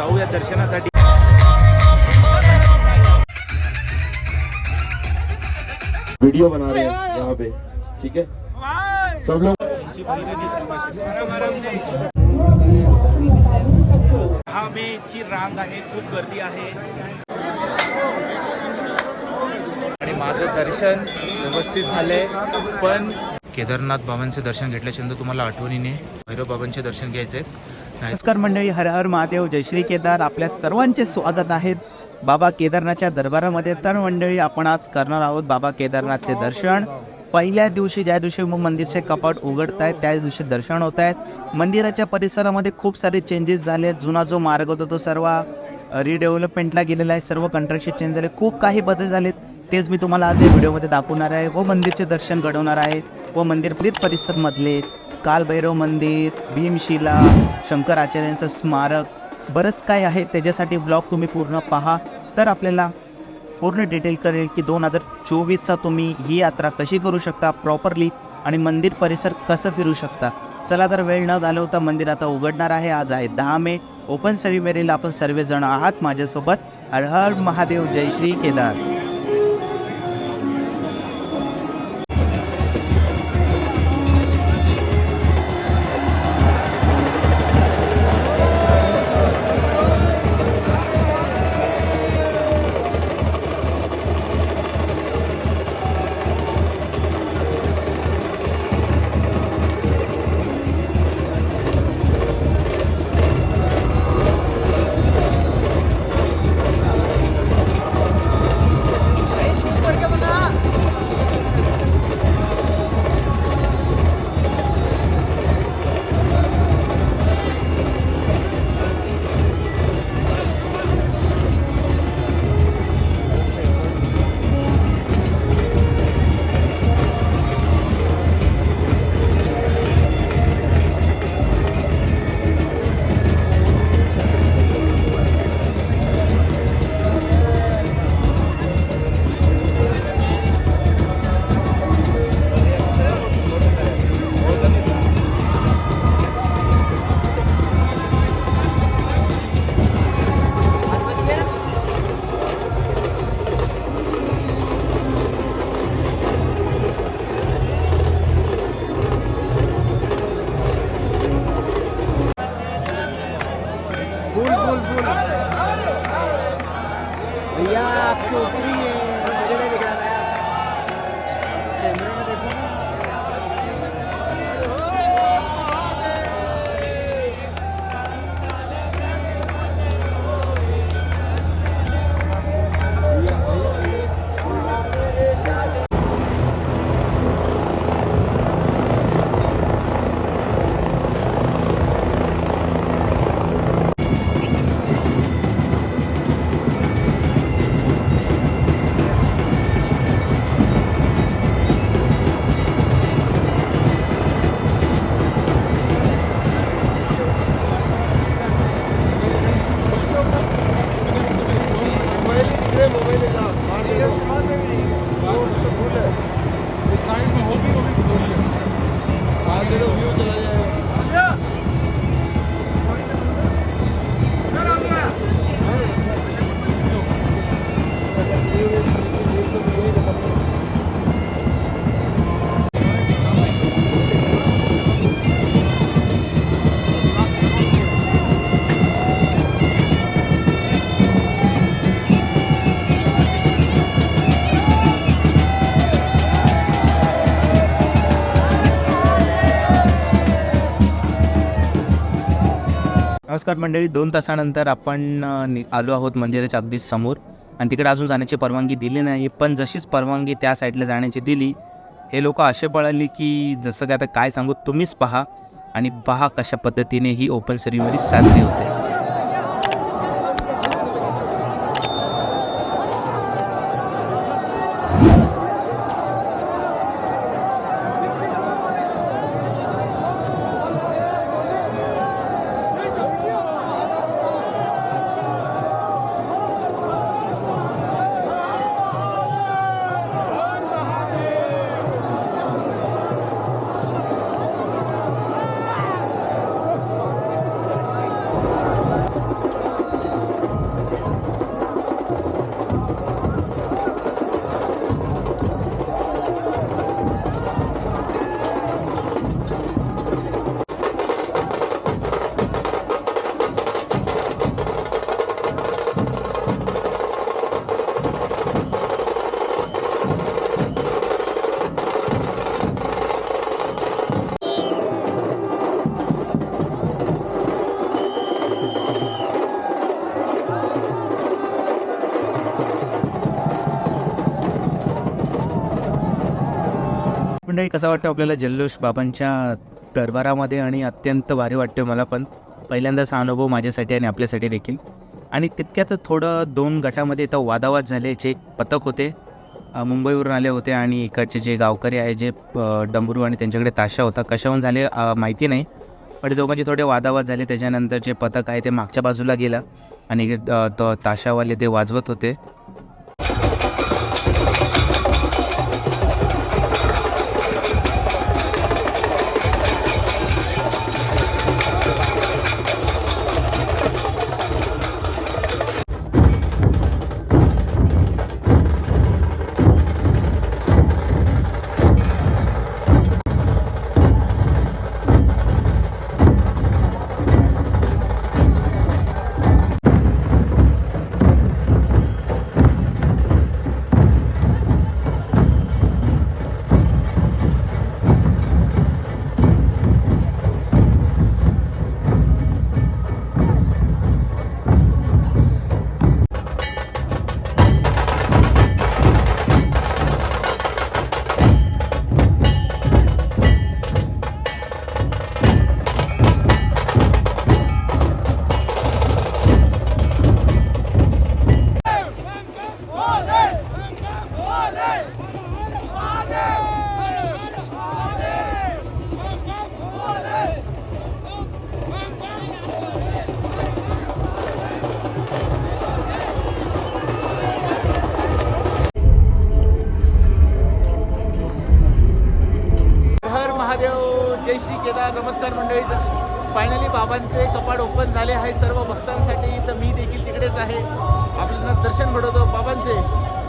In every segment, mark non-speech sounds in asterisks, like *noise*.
जाऊया दर्शनासाठी. वीडियो बना रहे हैं यहाँ पे ठीक है? सब लोग हा मेची रांग आहे खूप गर्दी आहे. आणि माझं दर्शन व्यवस्थित झालंय पण केदारनाथ बाबांचे दर्शन घेतल्याच्यानंतर तुम्हाला आठवणीने भैरव बाबांचे दर्शन घ्यायचे नमस्कार मंडळी हर हर महादेव जयश्री केदार. आपल्या सर्वांचे स्वागत आहेत बाबा केदारनाथच्या दरबारामध्ये. तर मंडळी आपण आज करणार आहोत बाबा केदारनाथचे दर्शन. पहिल्या दिवशी ज्या दिवशी मग मंदिरचे कपाट उघडत आहेत त्याच दिवशी दर्शन होत आहेत मंदिराच्या परिसरामध्ये खूप सारे चेंजेस झाले आहेत. जुना जो मार्ग होता तो सर्व रिडेव्हलपमेंटला गेलेला आहे. सर्व कंट्रक्शन चेंज झाले. खूप काही बदल झालेत. तेच मी तुम्हाला आज या व्हिडिओमध्ये दाखवणार आहे. व मंदिरचे दर्शन घडवणार आहे. व मंदिर परिसरमधले कालभैरव मंदिर भीमशिला शंकराचार्यांचं स्मारक बरंच काय आहे. त्याच्यासाठी ब्लॉग तुम्ही पूर्ण पहा. तर आपल्याला पूर्ण डिटेल करेल की दोन हजार चोवीसचा तुम्ही ही यात्रा कशी करू शकता प्रॉपरली आणि मंदिर परिसर कसं फिरू शकता. चला तर वेळ न घालवता मंदिर आता उघडणार आहे. आज आहे दहा मे. ओपन सेलिमेरीला आपण सर्वजण आहात माझ्यासोबत. हर हर महादेव. जय श्री केदार. नमस्कार मंडळी. दोन तासानंतर आपण नि- आलो आहोत मंदिराच्या अगदी समोर. आणि तिकडे अजून जाण्याची परवानगी दिली नाही पण जशीच परवानगी त्या साईडला जाण्याची दिली हे लोक असे पळाली की जसं काय आता काय सांगू तुम्हीच पहा. आणि पहा कशा पद्धतीने ही ओपन सेरिमनी साजरी होते. मंडळी कसा वाटतं आपल्याला जल्लोष बाबांच्या दरबारामध्ये? आणि अत्यंत भारी वाटतं मला पण. पहिल्यांदाच हा अनुभव माझ्यासाठी आणि आपल्यासाठी देखील. आणि तितक्यात थोडं दोन गटामध्ये इथं वादावाद झाले. जे पथक होते मुंबईवरून आले होते आणि इकडचे जे गावकरी आहे जे डंबरू आणि त्यांच्याकडे ताशा होता कशाहून झाले माहिती नाही. पण दोघांचे थोडे वादावाद झाले. त्याच्यानंतर जे पथक आहे ते मागच्या बाजूला गेलं आणि तो ताशावाले ते वाजवत होते. आहे. आपल्याला दर्शन घडवतो बाबांचे.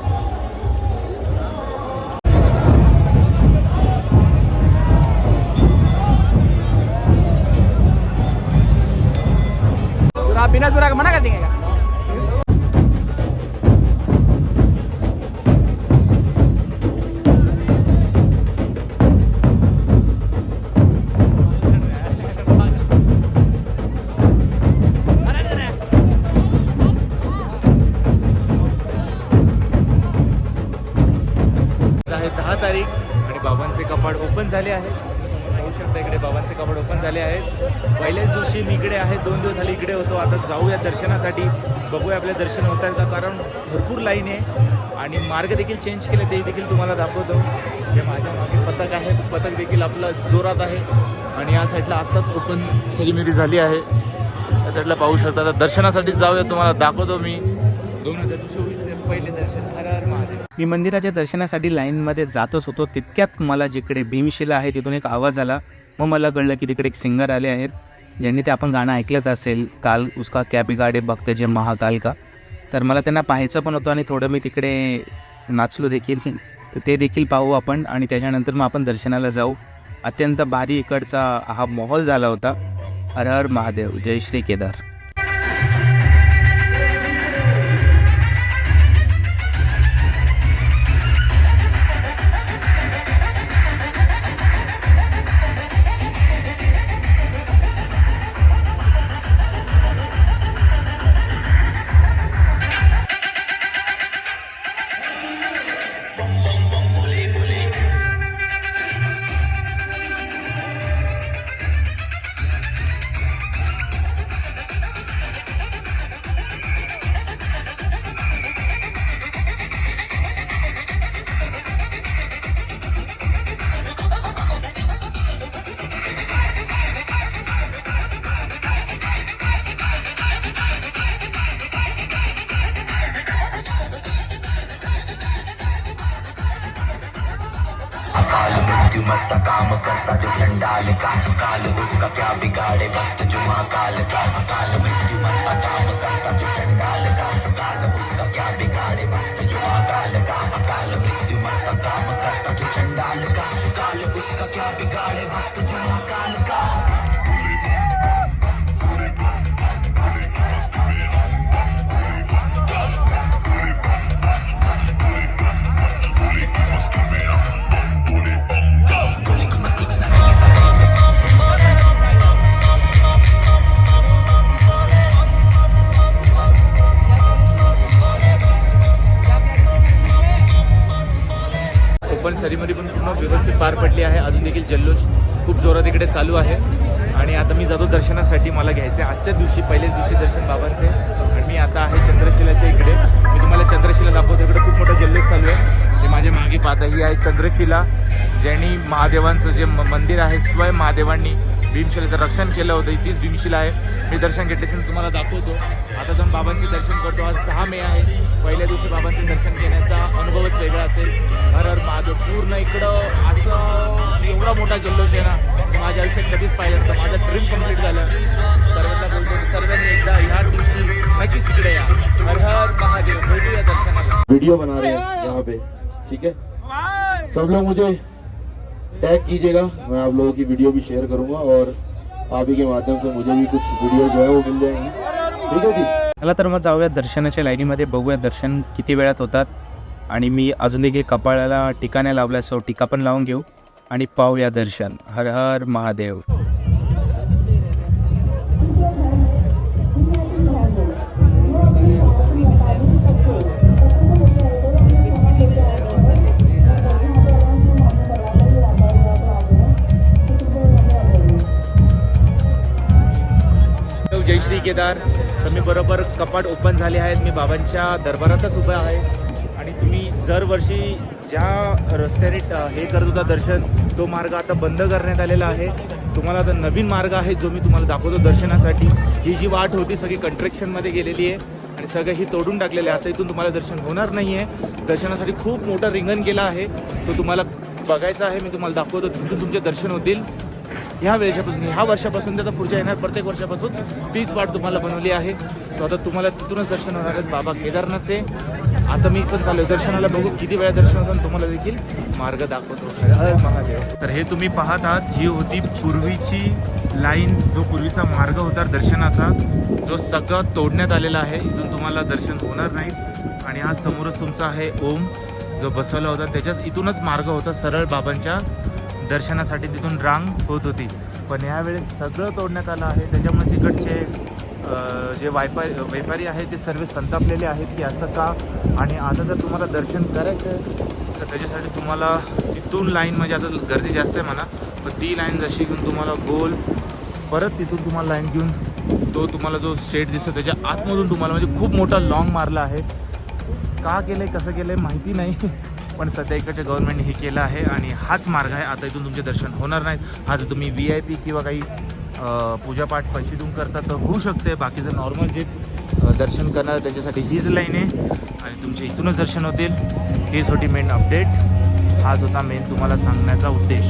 दोन दिवस झाले इकडे होतो. आता जाऊया दर्शनासाठी. बघूया आपले दर्शन होत आहेत का? कारण भरपूर लाईन आहे आणि मार्ग देखील चेंज केले ते देखील तुम्हाला दाखवतो. हे माझ्या मागे पथक आहे. पथक देखील आपलं जोरात आहे. आणि या साईडला आत्ताच ओपन सेलिमरी झाली आहे. या साईडला पाहू शकता. आता दर्शनासाठी जाऊया. तुम्हाला दाखवतो मी. दोन हजार चोवीसचे पहिले दर्शन. हर हर महादेव. मी मंदिराच्या दर्शनासाठी लाईनमध्ये जातच होतो. तितक्यात मला जिकडे भीमशिला आहे तिथून एक आवाज आला. मग मला कळलं की तिकडे एक सिंगर आले आहेत. ज्यांनी ते आपण गाणं ऐकलंच असेल काल उसका क्या बिगाडे बघते जे महाकाल का. तर मला त्यांना पाहायचं पण होतं आणि थोडं मी तिकडे नाचलो देखील. तर ते देखील पाहू आपण आणि त्याच्यानंतर मग आपण दर्शनाला जाऊ. अत्यंत भारी इकडचा हा माहोल झाला होता. हर हर महादेव. जय श्री केदार. काल काम करता जो चंडाल का काल उसका क्या बिगाड़े भक्त जुमा काल का काल मृत्यु मत्ता काम करता जो चंडाल का काल उसका क्या बिगाड़े भक्त जुमा काल का काल मृत्यु मत्ता काम करता जो चंडाल का काल उसका क्या बिगाड़े भक्त जुमा काल का चालू आहे. आणि आता मी जातो दर्शनासाठी. मला घ्यायचे आजच्या दिवशी पहिल्याच दिवशी दर्शन बाबांचे. आणि मी आता आहे चंद्रशिलाच्या इकडे. मी तुम्हाला चंद्रशिला दाखवतो. इकडे खूप मोठा जल्लोष चालू आहे. ते माझ्या मागे पाहता ही आहे चंद्रशिला ज्यांनी महादेवांचं जे म- मंदिर आहे स्वयं महादेवांनी भीमशिलेचं रक्षण केलं होतं. तीच भीमशिला आहे. मी दर्शन घेतल्याशिवाय तुम्हाला दाखवतो. आता जाऊन बाबांचे दर्शन करतो. आज दहा मे आहे. पहिल्या दिवशी बाबांचे दर्शन घेण्याचा अनुभवच वेगळा असेल. हर हर महादेव पूर्ण इकडं असं एवढा मोठा जल्लोष आहे ना ते माझ्या आयुष्यात कधीच पाहिलं नव्हतं. माझं ड्रीम कंप्लीट झालं. सर्वांना बोलतो की सर्वांनी एकदा ह्या दिवशी नक्कीच इकडे या. हर हर महादेव भेटूया दर्शनाला. वीडियो बना रहे हैं यहाँ पे। ठीक है? सब लोग मुझे टैग कीजिएगा। मैं आप लोगों की वीडियो भी शेयर करूंगा और आप ही के माध्यम से मुझे भी कुछ वीडियो जो है वो मिल जाएंगी। ठीक है जी? चला तर मग जाऊया दर्शनाच्या लाईनीमध्ये बघूया दर्शन किती वेळात होतात. आणि मी अजून एक कपाळाला टिका लावल्या सो टिका पण लावून घेऊ. आणि पाहूया दर्शन. हर हर महादेव. जय श्री केदार. तर मी बरोबर कपाट ओपन झाले आहेत. मी बाबांच्या दरबारातच उभा आहे. दरवर्षी ज्या रस्त्याने हे करत होता दर्शन तो मार्ग आता बंद करण्यात आलेला आहे. तुम्हाला आता नवीन मार्ग आहे जो मी तुम्हाला दाखवतो दर्शनासाठी. ही जी वाट होती सगळी कंट्रेक्शनमध्ये गेलेली आहे आणि सगळं ही तोडून टाकलेलं आहे. आता इथून तुम्हाला दर्शन होणार नाही आहे. दर्शनासाठी खूप मोठं रिंगण केला आहे. तो तुम्हाला बघायचा आहे. मी तुम्हाला दाखवतो तिथून तुमचे दर्शन होतील. ह्या वेळेपासून ह्या वर्षापासून त्याचा पुढच्या येणार प्रत्येक वर्षापासून तीच वाट तुम्हाला बनवली आहे. तो आता तुम्हाला तिथूनच दर्शन होणार आहेत. बाबा केदारनाथचे. आता मी पण चालू दर्शनाला बघू. किती वेळा दर्शन होतं तुम्हाला देखील मार्ग दाखवतो. हर महादेव. तर हे तुम्ही पाहत आहात. ही होती पूर्वीची लाईन जो पूर्वीचा मार्ग होता दर्शनाचा जो सगळं तोडण्यात आलेला आहे. इथून तुम्हाला दर्शन होणार नाही आणि हा समोरच तुमचा आहे ओम जो बसवला होता. त्याच्याच इथूनच मार्ग होता. सरळ बाबांच्या दर्शनासाठी तिथून रांग होत होती. पण यावेळेस सगळं तोडण्यात आलं आहे. त्याच्यामुळे तिकडचे जे वायपा व्यापारी आहेत ते सर्व संतापलेले आहेत की असं का? आणि आता जर तुम्हाला दर्शन करायचं आहे तर त्याच्यासाठी तुम्हाला तिथून लाईन म्हणजे आता गर्दी जास्त आहे म्हणा पण ती लाईन जशी घेऊन तुम्हाला गोल परत तिथून तुम्हाला लाईन घेऊन तो तुम्हाला जो सेट दिसतो त्याच्या आतमधून तुम्हाला म्हणजे खूप मोठा लॉंग मारला आहे. का केलं आहे कसं केलं आहे माहिती नाही पण सध्या इकडच्या गव्हर्नमेंटने हे केलं आहे आणि हाच मार्ग आहे. आता इथून तुमचे दर्शन होणार नाही हा जर तुम्ही व्ही आय पी किंवा काही पूजापाठ पैसे देऊन तर होऊ शकते. बाकीचं नॉर्मल जे दर्शन करणार त्याच्यासाठी हीच लाईन आहे. आणि तुमचे इथूनच दर्शन होतील. हीच होती मेन अपडेट हाच होता मेन तुम्हाला सांगण्याचा उद्देश.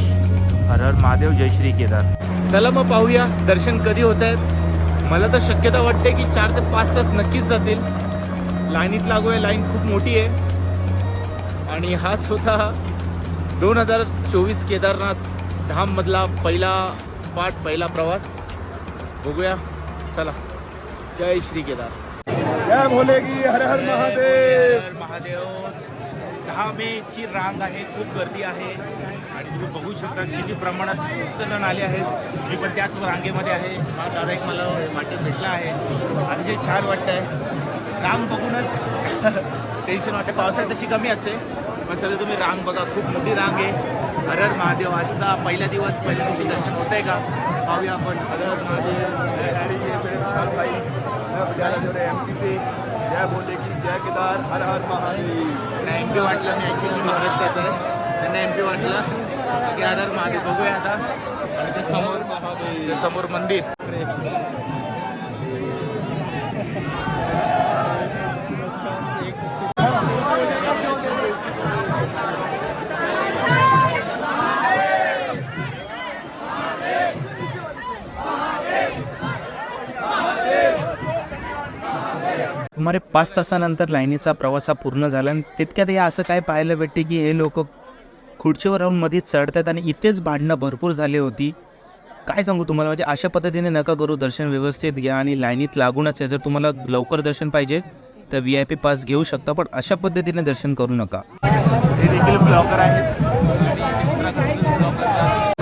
हर हर महादेव जय श्री केदार. चला मग पाहूया दर्शन कधी होत आहेत. मला तर शक्यता वाटते की चार ते पाच तास नक्कीच जातील. लाईनीत लागू आहे लाईन खूप मोठी आहे. आणि हाच होता दोन हजार चोवीस केदारनाथ धाममधला पहिला पाठ पहिला प्रवास. बघूया. चला. जय श्री केदार. जय भोले की हर हर महादेव. हर महादेव. दहा मेची रांग आहे खूप गर्दी आहे. आणि तुम्ही बघू शकता किती प्रमाणात खूप जण आले आहेत. मी पण त्याच रांगेमध्ये आहे. हा दादा एक मला वाटेत भेटला आहे. अतिशय छान वाटतं आहे रांग बघूनच *laughs* टेन्शन वाटतं पावसाळ्यात तशी कमी असते. पण सगळं तुम्ही रांग बघा. खूप मोठी रांग आहे. हरर हर महादेव आजचा पहिला दिवस पहिल्या दिवशी दर्शन होत आहे का? पाहूया आपण. हर महादेव छान भाई एम बजाना सी एम जय भोले की जय केदार हर हर महादेव. त्यांना एम पी वाटलं मी ॲक्च्युली महाराष्ट्राचं. आहे त्यांना एम पी वाटलं. की हर हर महादेव बघूया आता. समोर महादेव समोर मंदिर. सुमारे पाच तासानंतर लाईनीचा प्रवास हा पूर्ण झाला आणि तितक्यात हे असं काय पाहायला भेटते की हे लोक खुर्चीवर राहून मध्येच चढतात आणि इथेच भांडणं भरपूर झाली होती. काय सांगू तुम्हाला? म्हणजे अशा पद्धतीने नका करू दर्शन व्यवस्थित घ्या आणि लाईनीत लागूनच आहे जर तुम्हाला लवकर दर्शन पाहिजे तर व्ही आय पी पास घेऊ शकता पण अशा पद्धतीने दर्शन करू नका. हे देखील ब्लॉकर आहेत.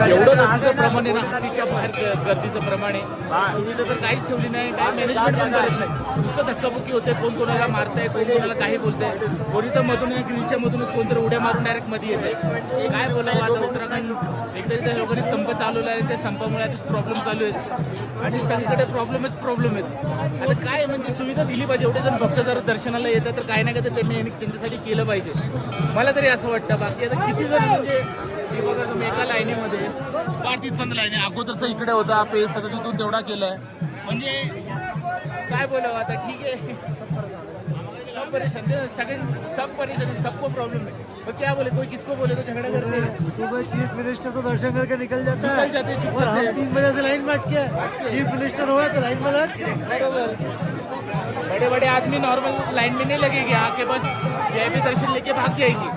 एवढं नदीचं प्रमाण आहे ना हातीच्या बाहेर गर्दीचं प्रमाण आहे. सुविधा तर काहीच ठेवली नाही काही मॅनेजमेंट पण करत नाही. नुसतं धक्काबुक्की होते कोण कोणाला मारतंय कोण कोणाला काही बोलतंय. कोणी तर मधून ग्रिलच्या मधूनच कोणतरी उड्या मारून डायरेक्टमध्ये येते काय बोलावं आता उत्तराखंड? एकतरी त्या लोकांनी संप चालवला आहे त्या संपामुळे आधीच प्रॉब्लेम चालू आहेत. आणि सगळीकडे प्रॉब्लेमच प्रॉब्लेम आहेत. आता काय म्हणजे सुविधा दिली पाहिजे एवढे जण भक्त जर दर्शनाला येतात तर काही ना तर त्यांनी यांनी त्यांच्यासाठी केलं पाहिजे. मला तरी असं वाटतं बाकी आता किती जण म्हणजे हे बघा तुम्ही एका लाईनीमध्ये. पार तिथपर्यंत लाईनी. अगोदरचा इकडे होता पेस आता तिथून तेवढा केलाय. म्हणजे काय बोलावं आता? ठीक आहे. सब परेशान सगळे सब परेशान है, सबको प्रॉब्लम है तो क्या बोले? कोई किसको बोले? तो झगड़ा करते हैं. सुबह चीफ मिनिस्टर दर्शन करके निकल जाता निकल है जाते हैं और हम तीन बजे से लाइन में अटके हैं। चीफ मिनिस्टर हुआ तो लाइन में लग। बरोबर। बड़े बड़े आदमी नॉर्मल लाइन में नहीं लगेंगे। आके बस वीआईपी दर्शन लेके भाग जाएंगे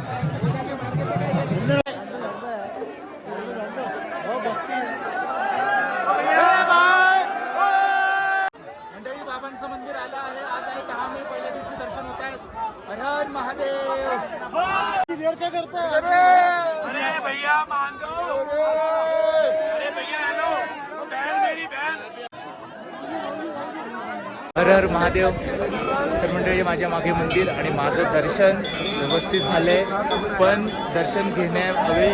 मंडळी बाबांचं मंदिर आलं आहे आज आहे दहा मे पहिल्या दिवशी दर्शन होत आहेत हर हर महादेव देर क्या करता है अरे भैया मान दो अरे भैया हेलो वो बहन मेरी बहन हर हर महादेव. तर मंडळी माझ्या मागे मंदिर आणि माझं दर्शन व्यवस्थित झालंय. पण दर्शन घेण्यावेळी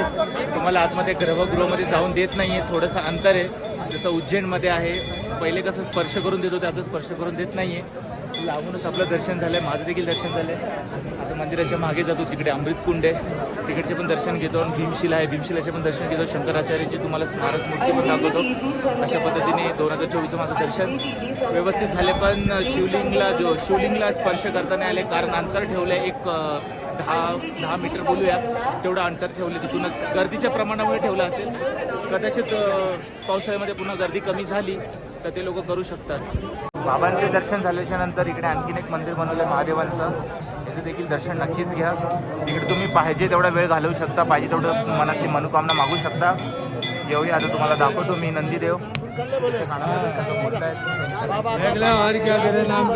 तुम्हाला आतमध्ये ग्रहगृहामध्ये जाऊन देत नाही आहे थोडंसं अंतर आहे. जसं उज्जैनमध्ये आहे पहिले कसं स्पर्श करून देत होते आता स्पर्श करून देत नाही आहे लागूनच आपलं दर्शन झालंय माझं देखील दर्शन झालंय. आता मंदिराच्या मागे जातो तिकडे अमृतकुंड आहे तिकडचे पण दर्शन घेतो आणि भीमशिला आहे. भीमशिलाचे पण दर्शन घेतो. शंकराचार्यची तुम्हाला स्मारक मूर्ती पण दाखवतो. अशा पद्धतीने दोन हजार चोवीसचं माझं दर्शन व्यवस्थित झाले पण शिवलिंगला जो शिवलिंगला स्पर्श करताना आले कारण अंतर ठेवलं एक दहा दहा मीटर बोलूया. तेवढं अंतर ठेवले तिथूनच. गर्दीच्या प्रमाणामुळे ठेवलं असेल. कदाचित पावसाळ्यामध्ये पुन्हा गर्दी कमी झाली तर ते लोक करू शकतात. बाबांचे दर्शन झाल्याच्यानंतर इकडे आणखीन एक मंदिर बनवलं आहे महादेवांचं. याचं देखील दर्शन नक्कीच घ्या. तिकडे तुम्ही पाहिजे तेवढा वेळ घालवू शकता पाहिजे तेवढं मनातली मनोकामना मागू शकता. येऊया आता तुम्हाला दाखवतो मी नंदीदेव. नाम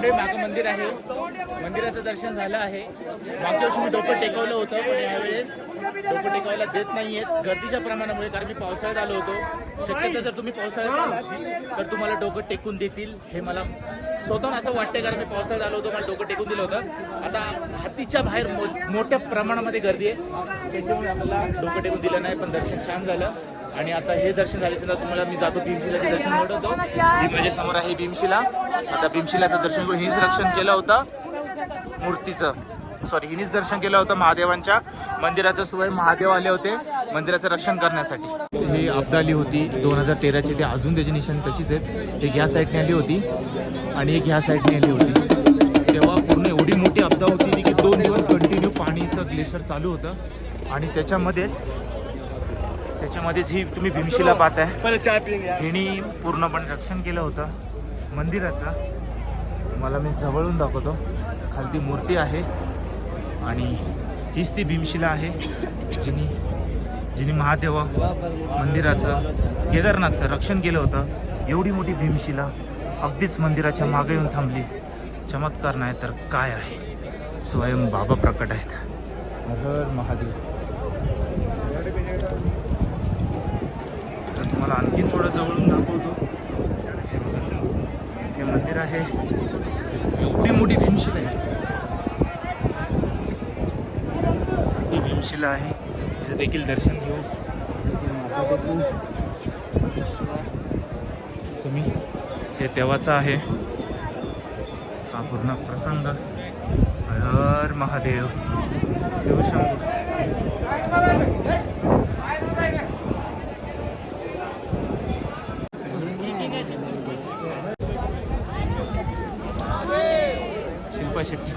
पांढरे मागं मंदिर आहे. मंदिराचं दर्शन झालं आहे. मागच्या वर्षी मी डोकं टेकवलं होतं पण यावेळेस डोकं टेकवायला देत नाही आहेत गर्दीच्या प्रमाणामुळे कारण मी पावसाळ्यात आलो होतो. शक्यतो जर तुम्ही पावसाळ्यात आलात तर तुम्हाला डोकं टेकून देतील. हे मला स्वतःहून असं वाटतंय कारण मी पावसाळ्यात आलो होतो मला डोकं टेकून दिलं होतं. आता हत्तीच्या बाहेर मो- मोठ्या प्रमाणामध्ये गर्दी आहे. त्याच्यामुळे आम्हाला डोकं टेकून दिलं नाही पण दर्शन छान झालं. आणि आता हे दर्शन झाल्यानंतर तुम्हाला मी जातो भीमशिलाचे दर्शन घडवतो ही माझ्यासमोर आहे भीमशिला. आता भीमशिलाचं दर्शन करून हिच रक्षण केलं होतं. मूर्तीचं. सॉरी हिनीच दर्शन केलं होतं महादेवांच्या. मंदिराचं शिवाय महादेव आले होते मंदिराचं रक्षण करण्यासाठी. ही अब्दाली होती. दोन हजार तेराची ती अजून त्याची निशाणी तशीच आहेत. एक ह्या साईडने आली होती. आणि एक ह्या साईडने आली होती. तेव्हा पूर्ण एवढी मोठी अब्दा होती की दोन दिवस कंटिन्यू पाणीचं ग्लेशियर चालू होतं. आणि त्याच्यामध्येच त्याच्यामध्येच ही तुम्ही भीमशिला पाहताय. हिनी पूर्णपणे रक्षण केलं होतं. मंदिराचं. मला मी जवळून दाखवतो. खालती मूर्ती आहे. आणि हीच ती भीमशिला आहे. जिनी जिने महादेव मंदिराचं केदारनाथचं रक्षण केलं होतं. एवढी मोठी भीमशिला अगदीच मंदिराच्या मागे येऊन थांबली. चमत्कार नाही तर काय आहे? स्वयं बाबा प्रकट आहेत. हर महादेव. तुम्हाला आणखी थोडं जवळून दाखवतो. हे हे मंदिर आहे. एवढी मोठी भीमशिला आहे. ती भीमशिला आहे. तिचं देखील दर्शन घेऊ. तुम्ही हे देवाचं आहे. हा पूर्ण प्रसंग. हर महादेव. शिवशंभू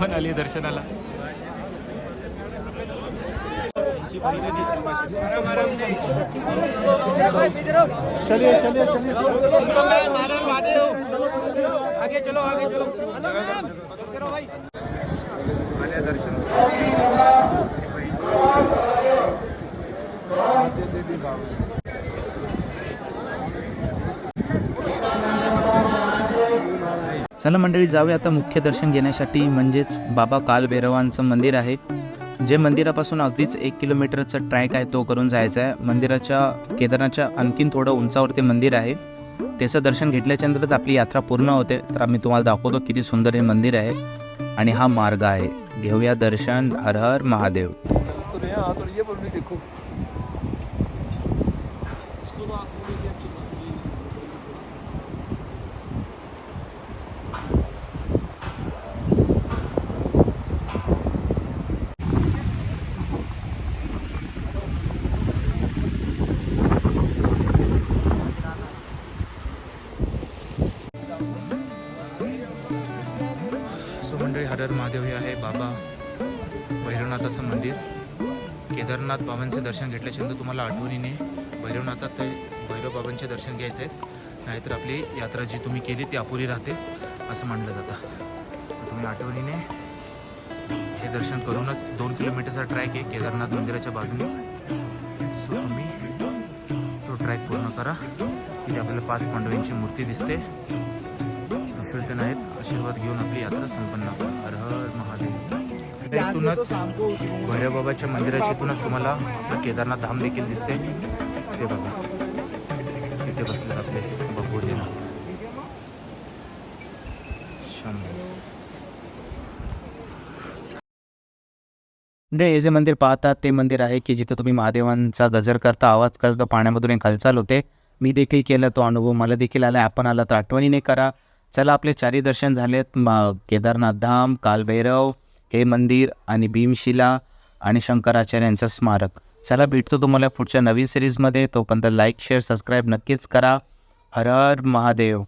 पण आली आहे दर्शनाला. चलिए चलिए चलिए. आगे चलो आगे चलो. आल्या दर्शन चला मंडळी जाऊया आता मुख्य दर्शन घेण्यासाठी म्हणजेच बाबा कालभैरवांचं मंदिर आहे जे मंदिरापासून अगदीच एक किलोमीटरचा ट्रॅक आहे तो करून जायचा आहे मंदिराच्या केदारनाथच्या आणखीन थोडं उंचावरती मंदिर आहे त्याचं दर्शन घेतल्याच्यानंतरच आपली यात्रा पूर्ण होते तर आम्ही तुम्हाला दाखवतो किती सुंदर हे मंदिर आहे आणि हा मार्ग आहे घेऊया दर्शन हर हर महादेव केदार महादेव हे आहे बाबा भैरवनाथाचं मंदिर. केदारनाथ बाबांचे दर्शन घेतल्याच्यानंतर तुम्हाला आठवणीने भैरवनाथात ते भैरव बाबांचे दर्शन घ्यायचे आहेत नाहीतर आपली यात्रा जी तुम्ही केली ती अपुरी राहते असं मानलं जातं. तुम्ही आठवणीने हे दर्शन करूनच दोन किलोमीटरचा ट्रॅक आहे केदारनाथ मंदिराच्या बाजूने. सो तुम्ही तो ट्रॅक पूर्ण करा. तिथे आपल्याला पाच पांडवींची मूर्ती दिसते. विसर्जन आहेत आशीर्वाद घेऊन आपली यात्रा संपन्न हर हर महादेव. इथूनच भैरवबाबाच्या मंदिराच्या इथूनच तुम्हाला आपलं केदारनाथ धाम देखील दिसते. ते बघा. तिथे बसले आपले शंभर म्हणजे हे जे मंदिर पाहतात ते मंदिर आहे की जिथं तुम्ही महादेवांचा गजर करता आवाज करता पाण्यामधून एक हालचाल होते. मी देखील केला तो अनुभव मला देखील आला. आपण आला तर आठवणीने करा. चला आपले चारी दर्शन झालेत. मग केदारनाथ धाम कालभैरव हे मंदिर आणि भीमशिला आणि शंकराचार्यांचं स्मारक. चला भेटतो तुम्हाला पुढच्या नवीन सिरीजमध्ये तोपर्यंत लाईक शेअर सबस्क्राईब नक्कीच करा. हर हर महादेव.